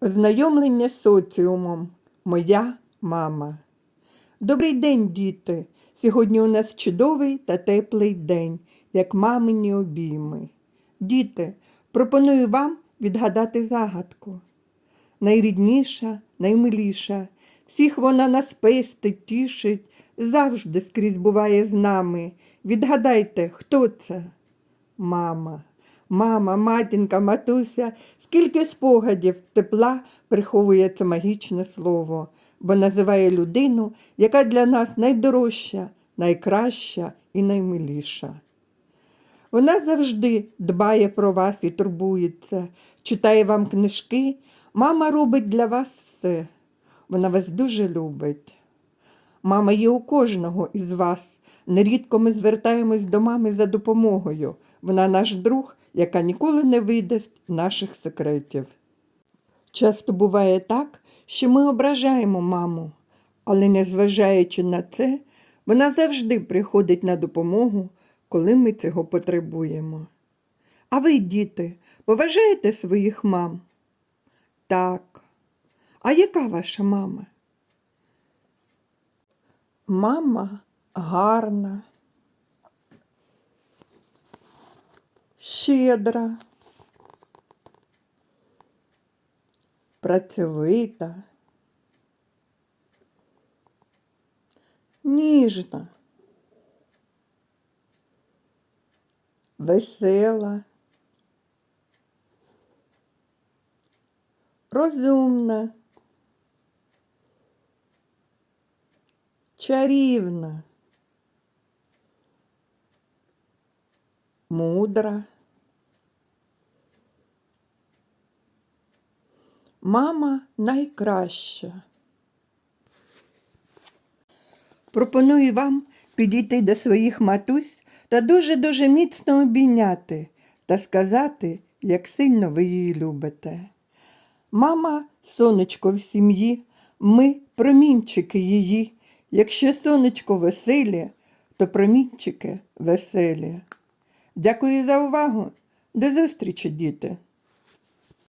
Ознайомлення з соціумом. Моя мама. Добрий день, діти! Сьогодні у нас чудовий та теплий день, як мамині обійми. Діти, пропоную вам відгадати загадку. Найрідніша, наймиліша, всіх вона нас пестить, тішить, завжди скрізь буває з нами. Відгадайте, хто це? Мама, мама, матінка, матуся, скільки спогадів тепла приховує це магічне слово, бо називає людину, яка для нас найдорожча, найкраща і наймиліша. Вона завжди дбає про вас і турбується, читає вам книжки. Мама робить для вас все. Вона вас дуже любить. Мама є у кожного із вас. Нерідко ми звертаємось до мами за допомогою. Вона наш друг, яка ніколи не видасть наших секретів. Часто буває так, що ми ображаємо маму, але незважаючи на це, вона завжди приходить на допомогу, коли ми цього потребуємо. А ви, діти, поважаєте своїх мам? Так. А яка ваша мама? Мама гарна, щедра, працьовита, ніжна, весела, розумна, чарівна, мудра. Мама найкраща. Пропоную вам підійти до своїх матусь та дуже-дуже міцно обійняти та сказати, як сильно ви її любите. Мама сонечко в сім'ї, ми промінчики її. Якщо сонечко веселі, то промінчики веселі. Дякую за увагу. До зустрічі, діти!